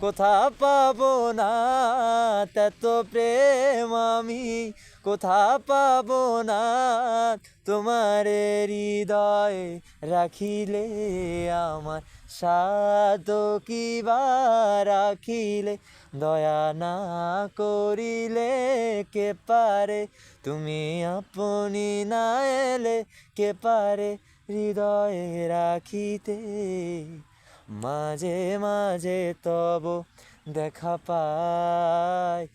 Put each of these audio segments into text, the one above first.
কোথা পাবো না? তত প্রেম আমি। কোথা পাবো না? তোমারে হৃদয়ে রাখিলে আমার সাদ কিবা রাখিলে। দয়া না করিলে কে পারে? তুমি আপনি না এলে কে পারে? হৃদয়ে রাখিতে মাঝে মাঝে তব দেখা পাই,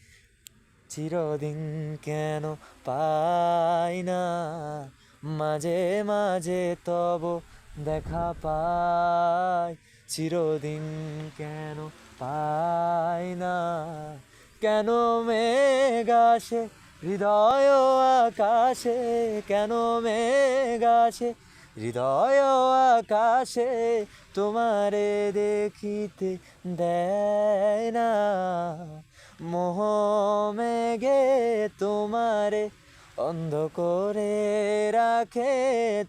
চিরদিন কেন পাই না। মাঝে মাঝে তব দেখা পাই, চিরদিন কেন পাই না। কেন মেঘাসে হৃদয় আকাশে, কেন মেঘাসে হৃদয় আকাশে তোমারে দেখিতে দেয় না। মোহ মেঘে তোমারে অন্ধ করে রাখে,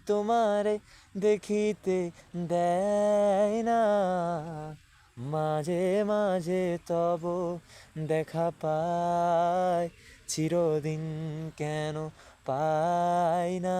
তোমারে দেখিতে দেয় না। মাঝে মাঝে তব দেখা পায়, চিরদিন কেন পাই না।